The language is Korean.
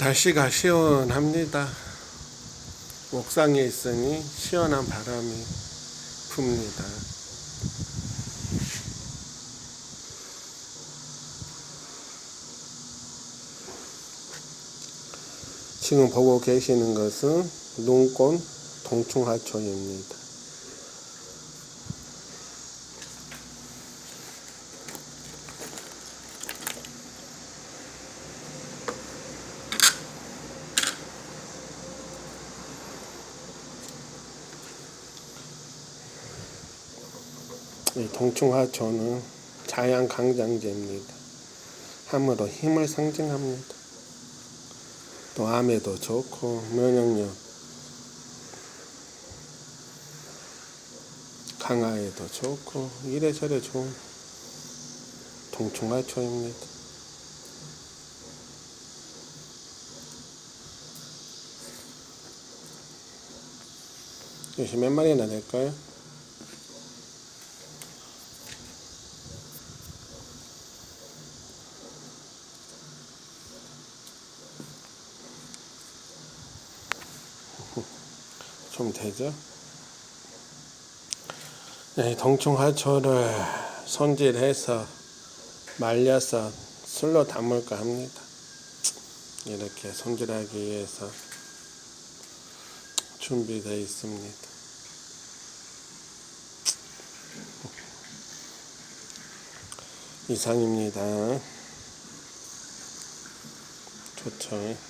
날씨가 시원합니다. 옥상에 있으니 시원한 바람이 붑니다. 지금 보고 계시는 것은 눈꽃 동충하초입니다. 동충하초는 자양 강장제입니다. 함으로 힘을 상징합니다. 또 암에도 좋고 면역력 강화에도 좋고 이래저래 좋은 동충하초입니다. 요시 몇 마리나 될까요? 좀 되죠? 네, 동충하초를 손질해서 말려서 술로 담을까 합니다. 이렇게 손질하기 위해서 준비되어 있습니다. 이상입니다. 좋죠.